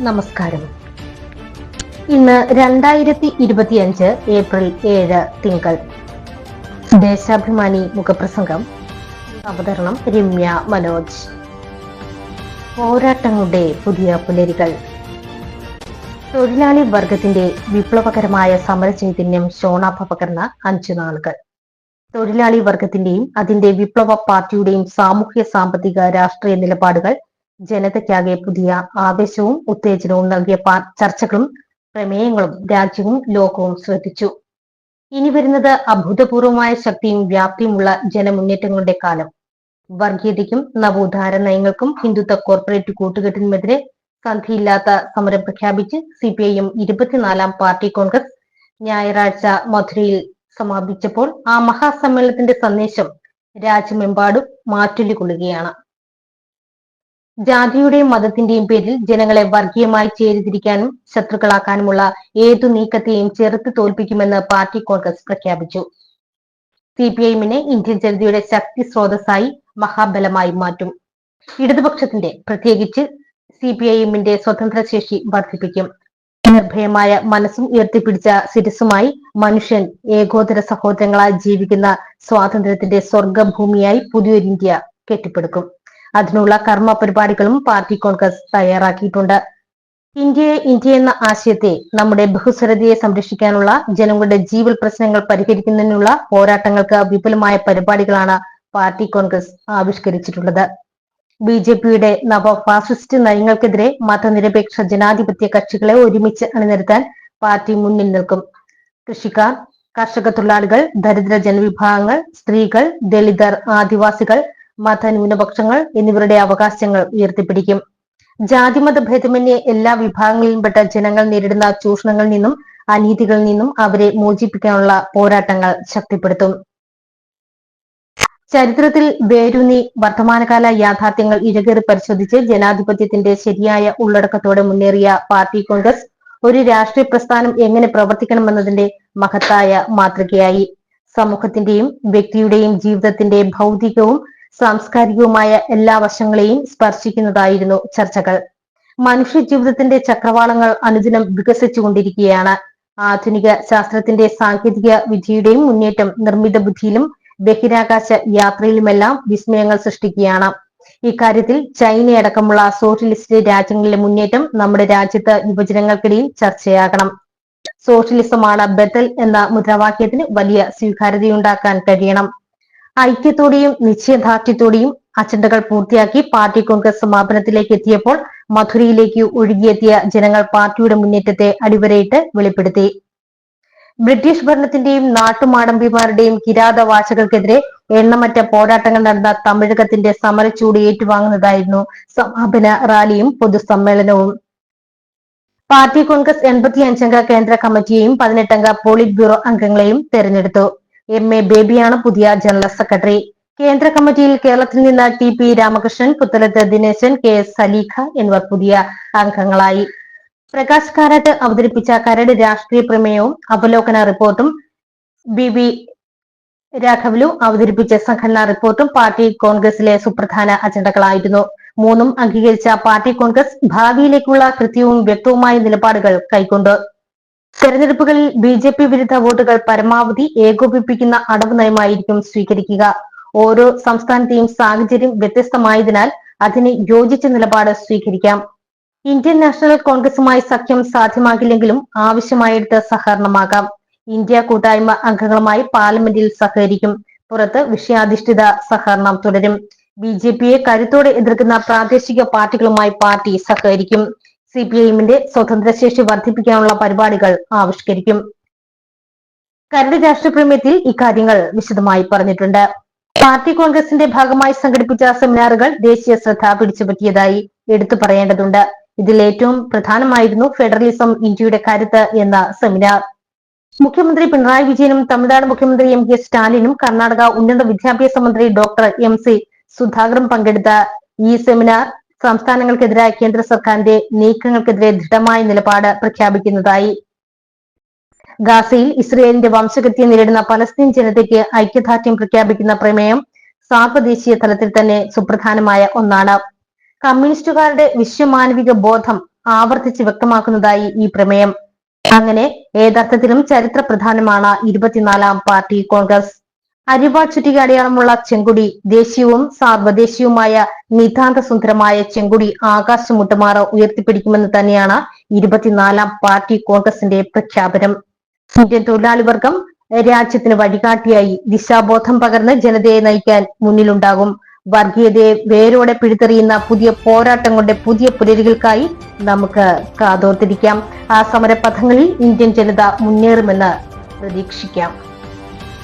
നമസ്കാരം. ഇന്ന് രണ്ടായിരത്തി ഇരുപത്തിയഞ്ച് ഏപ്രിൽ ഏഴ് തിങ്കൾ. ദേശാഭിമാനി മുഖപ്രസംഗം. അവതരണം രമ്യ മനോജ്. പോരാട്ടങ്ങളുടെ പുതിയ പുലരികൾ. തൊഴിലാളി വർഗത്തിന്റെ വിപ്ലവകരമായ സമര ചൈതന്യം ശോണാഭ പകർന്ന അഞ്ചു നാളുകൾ. തൊഴിലാളി വർഗത്തിന്റെയും അതിന്റെ വിപ്ലവ പാർട്ടിയുടെയും സാമൂഹ്യ സാമ്പത്തിക രാഷ്ട്രീയ നിലപാടുകൾ ജനതയ്ക്കാകെ പുതിയ ആവേശവും ഉത്തേജനവും നൽകിയ ചർച്ചകളും പ്രമേയങ്ങളും രാജ്യവും ലോകവും ശ്രദ്ധിച്ചു. ഇനി വരുന്നത് അഭൂതപൂർവമായ ശക്തിയും വ്യാപ്തിയുമുള്ള ജനമുന്നേറ്റങ്ങളുടെ കാലം. വർഗീയതയ്ക്കും നവോദ്ധാര നയങ്ങൾക്കും ഹിന്ദുത്വ കോർപ്പറേറ്റ് കൂട്ടുകെട്ടിനുമെതിരെ സന്ധിയില്ലാത്ത സമരം പ്രഖ്യാപിച്ച് സി പി ഐ എം ഇരുപത്തിനാലാം പാർട്ടി കോൺഗ്രസ് ഞായറാഴ്ച മധുരയിൽ സമാപിച്ചപ്പോൾ ആ മഹാസമ്മേളനത്തിന്റെ സന്ദേശം രാജ്യമെമ്പാടും മാറ്റൊലികൊള്ളുകയാണ് ജാതിയുടെയും മതത്തിന്റെയും പേരിൽ ജനങ്ങളെ വർഗീയമായി ചേരിതിരിക്കാനും ശത്രുക്കളാക്കാനുമുള്ള ഏതു നീക്കത്തെയും ചെറുത്ത് തോൽപ്പിക്കുമെന്ന് പാർട്ടി കോൺഗ്രസ് പ്രഖ്യാപിച്ചു. സി പി ഐഎമ്മിനെ ഇന്ത്യൻ ജനതയുടെ ശക്തി സ്രോതസ്സായി മഹാബലമായി മാറ്റും. ഇടതുപക്ഷത്തിന്റെ പ്രത്യേകിച്ച് സി പി ഐ എമ്മിന്റെ സ്വതന്ത്ര ശേഷി വർദ്ധിപ്പിക്കും. നിർഭയമായ മനസ്സും ഉയർത്തിപ്പിടിച്ച ശിരസുമായി മനുഷ്യൻ ഏകോദര സഹോദരങ്ങളായി ജീവിക്കുന്ന സ്വാതന്ത്ര്യത്തിന്റെ സ്വർഗഭൂമിയായി പുതിയൊരു ഇന്ത്യ കെട്ടിപ്പടുക്കും. അതിനുള്ള കർമ്മ പരിപാടികളും പാർട്ടി കോൺഗ്രസ് തയ്യാറാക്കിയിട്ടുണ്ട്. ഇന്ത്യയെ ഇന്ത്യ എന്ന ആശയത്തെ നമ്മുടെ ബഹുസ്വരതയെ സംരക്ഷിക്കാനുള്ള ജനങ്ങളുടെ ജീവൽ പ്രശ്നങ്ങൾ പരിഹരിക്കുന്നതിനുള്ള പോരാട്ടങ്ങൾക്ക് വിപുലമായ പരിപാടികളാണ് പാർട്ടി കോൺഗ്രസ് ആവിഷ്കരിച്ചിട്ടുള്ളത്. ബി ജെ പിയുടെ നവ ഫാസിസ്റ്റ് നയങ്ങൾക്കെതിരെ മതനിരപേക്ഷ ജനാധിപത്യ കക്ഷികളെ ഒരുമിച്ച് അണിനിരത്താൻ പാർട്ടി മുന്നിൽ നിൽക്കും. കൃഷിക്കാർ കർഷക തൊഴിലാളികൾ ദരിദ്ര ജനവിഭാഗങ്ങൾ സ്ത്രീകൾ ദളിതർ ആദിവാസികൾ മതന്യൂനപക്ഷങ്ങൾ എന്നിവരുടെ അവകാശങ്ങൾ ഉയർത്തിപ്പിടിക്കും. ജാതിമത ഭേദമന്യേ എല്ലാ വിഭാഗങ്ങളിലുംപ്പെട്ട ജനങ്ങൾ നേരിടുന്ന ചൂഷണങ്ങളിൽ നിന്നും അനീതികളിൽ നിന്നും അവരെ മോചിപ്പിക്കാനുള്ള പോരാട്ടങ്ങൾ ശക്തിപ്പെടുത്തും. ചരിത്രത്തിൽ വേരൂന്നി വർത്തമാനകാല യാഥാർത്ഥ്യങ്ങൾ ഇഴകേറി പരിശോധിച്ച് ജനാധിപത്യത്തിന്റെ ശരിയായ ഉള്ളടക്കത്തോടെ മുന്നേറിയ പാർട്ടി കോൺഗ്രസ് ഒരു രാഷ്ട്രീയ പ്രസ്ഥാനം എങ്ങനെ പ്രവർത്തിക്കണമെന്നതിന്റെ മഹത്തായ മാതൃകയായി. സമൂഹത്തിന്റെയും വ്യക്തിയുടെയും ജീവിതത്തിന്റെ ഭൗതികവും സാംസ്കാരികവുമായ എല്ലാ വശങ്ങളെയും സ്പർശിക്കുന്നതായിരുന്നു ചർച്ചകൾ. മനുഷ്യ ജീവിതത്തിന്റെ ചക്രവാളങ്ങൾ അനുദിനം വികസിച്ചുകൊണ്ടിരിക്കുകയാണ്. ആധുനിക ശാസ്ത്രത്തിന്റെ സാങ്കേതിക വിദ്യയുടെയും മുന്നേറ്റം നിർമ്മിത ബുദ്ധിയിലും ബഹിരാകാശ യാത്രയിലുമെല്ലാം വിസ്മയങ്ങൾ സൃഷ്ടിക്കുകയാണ്. ഇക്കാര്യത്തിൽ ചൈനയടക്കമുള്ള സോഷ്യലിസ്റ്റ് രാജ്യങ്ങളിലെ മുന്നേറ്റം നമ്മുടെ രാജ്യത്ത് യുവജനങ്ങൾക്കിടയിൽ ചർച്ചയാകണം. സോഷ്യലിസമാണ് ബദൽ എന്ന മുദ്രാവാക്യത്തിന് വലിയ സ്വീകാര്യതയുണ്ടാക്കാൻ കഴിയണം. ഐക്യത്തോടെയും നിശ്ചയദാർഢ്യത്തോടെയും അജണ്ടകൾ പൂർത്തിയാക്കി പാർട്ടി കോൺഗ്രസ് സമാപനത്തിലേക്ക് എത്തിയപ്പോൾ മധുരയിലേക്ക് ഒഴുകിയെത്തിയ ജനങ്ങൾ പാർട്ടിയുടെ മുന്നേറ്റത്തെ അടിവരയിട്ട് വെളിപ്പെടുത്തി. ബ്രിട്ടീഷ് ഭരണത്തിന്റെയും നാട്ടുമാടമ്പിമാരുടെയും കിരാതവാശകൾക്കെതിരെ എണ്ണമറ്റ പോരാട്ടങ്ങൾ നടന്ന തമിഴകത്തിന്റെ സമരച്ചൂട് ഏറ്റുവാങ്ങുന്നതായിരുന്നു സമാപന റാലിയും പൊതുസമ്മേളനവും. പാർട്ടി കോൺഗ്രസ് എൺപത്തി അഞ്ചംഗ കേന്ദ്ര കമ്മിറ്റിയെയും പതിനെട്ടംഗ പോളിറ്റ് ബ്യൂറോ അംഗങ്ങളെയും തെരഞ്ഞെടുത്തു. എം എ ബേബിയാണ് പുതിയ ജനറൽ സെക്രട്ടറി കേന്ദ്ര കമ്മിറ്റിയിൽ കേരളത്തിൽ നിന്ന് T P Ramakrishnan Puthalath Dineshan K S Saleekha എന്നിവർ പുതിയ അംഗങ്ങളായി. പ്രകാശ് കാരാട്ട് അവതരിപ്പിച്ച കരട് രാഷ്ട്രീയ പ്രമേയവും അവലോകന റിപ്പോർട്ടും ബി വി രാഘവലു അവതരിപ്പിച്ച സംഘടനാ റിപ്പോർട്ടും പാർട്ടി കോൺഗ്രസിലെ സുപ്രധാന അജണ്ടകളായിരുന്നു. മൂന്നും അംഗീകരിച്ച പാർട്ടി കോൺഗ്രസ് ഭാവിയിലേക്കുള്ള കൃത്യവും വ്യക്തവുമായ നിലപാടുകൾ കൈക്കൊണ്ടു. തെരഞ്ഞെടുപ്പുകളിൽ ബി ജെ പി വിരുദ്ധ വോട്ടുകൾ പരമാവധി ഏകോപിപ്പിക്കുന്ന അടവ് നയമായിരിക്കും സ്വീകരിക്കുക. ഓരോ സംസ്ഥാനത്തെയും സാഹചര്യം വ്യത്യസ്തമായതിനാൽ അതിന് യോജിച്ച നിലപാട് സ്വീകരിക്കാം. ഇന്ത്യൻ നാഷണൽ കോൺഗ്രസുമായി സഖ്യം സാധ്യമാകില്ലെങ്കിലും ആവശ്യമായെടുത്ത് സഹകരണമാകാം. ഇന്ത്യ കൂട്ടായ്മ അംഗങ്ങളുമായി പാർലമെന്റിൽ സഹകരിക്കും. പുറത്ത് വിഷയാധിഷ്ഠിത സഹകരണം തുടരും. ബി ജെ പിയെ കരുത്തോടെ എതിർക്കുന്ന പ്രാദേശിക പാർട്ടികളുമായി പാർട്ടി സഹകരിക്കും. സി പി ഐഎമ്മിന്റെ എമ്മിന്റെ സ്വതന്ത്രശേഷി വർദ്ധിപ്പിക്കാനുള്ള പരിപാടികൾ ആവിഷ്കരിക്കും. കരട് രാഷ്ട്രപ്രമേയത്തിൽ ഇക്കാര്യങ്ങൾ വിശദമായി പറഞ്ഞിട്ടുണ്ട്. പാർട്ടി കോൺഗ്രസിന്റെ ഭാഗമായി സംഘടിപ്പിച്ച സെമിനാറുകൾ ദേശീയ ശ്രദ്ധ പിടിച്ചുപറ്റിയതായി എടുത്തു പറയേണ്ടതുണ്ട്. ഇതിൽ ഏറ്റവും പ്രധാനമായിരുന്നു ഫെഡറലിസം ഇന്ത്യയുടെ കരുത്ത് എന്ന സെമിനാർ. മുഖ്യമന്ത്രി പിണറായി വിജയനും തമിഴ്നാട് മുഖ്യമന്ത്രി എം കെ സ്റ്റാലിനും കർണാടക ഉന്നത വിദ്യാഭ്യാസ മന്ത്രി ഡോക്ടർ എം സി സുധാകറും പങ്കെടുത്ത ഈ സെമിനാർ സംസ്ഥാനങ്ങൾക്കെതിരായ കേന്ദ്ര സർക്കാരിന്റെ നീക്കങ്ങൾക്കെതിരെ ദൃഢമായ നിലപാട് പ്രഖ്യാപിക്കുന്നതായി. ഗാസയിൽ ഇസ്രയേലിന്റെ വംശകൃത്യം നേരിടുന്ന പലസ്തീൻ ജനതയ്ക്ക് ഐക്യദാർഢ്യം പ്രഖ്യാപിക്കുന്ന പ്രമേയം സാർവദേശീയ തലത്തിൽ തന്നെ സുപ്രധാനമായ ഒന്നാണ്. കമ്മ്യൂണിസ്റ്റുകാരുടെ വിശ്വമാനവിക ബോധം ആവർത്തിച്ച് വ്യക്തമാക്കുന്നതായി ഈ പ്രമേയം. അങ്ങനെ ഏതർത്ഥത്തിലും ചരിത്ര പ്രധാനമാണ് ഇരുപത്തിനാലാം പാർട്ടി കോൺഗ്രസ്. അരിവാ ചുറ്റിക അടയാളമുള്ള ചെങ്കുടി ദേശീയവും സാർവദേശീയവുമായ നിതാന്ത സുന്ദരമായ ചെങ്കുടി ആകാശം മുട്ടുമാറ ഉയർത്തിപ്പിടിക്കുമെന്ന് തന്നെയാണ് ഇരുപത്തിനാലാം പാർട്ടി കോൺഗ്രസിന്റെ പ്രഖ്യാപനം. ഇന്ത്യൻ തൊഴിലാളി വർഗം രാജ്യത്തിന് വഴികാട്ടിയായി ദിശാബോധം പകർന്ന് ജനതയെ നയിക്കാൻ മുന്നിലുണ്ടാകും. വർഗീയതയെ വേരോടെ പിഴുതെറിയുന്ന പുതിയ പോരാട്ടങ്ങളുടെ പുതിയ പുലരികൾക്കായി നമുക്ക് കാതോർത്തിരിക്കാം. ആ സമരപഥങ്ങളിൽ ഇന്ത്യൻ ജനത മുന്നേറുമെന്ന് പ്രതീക്ഷിക്കാം.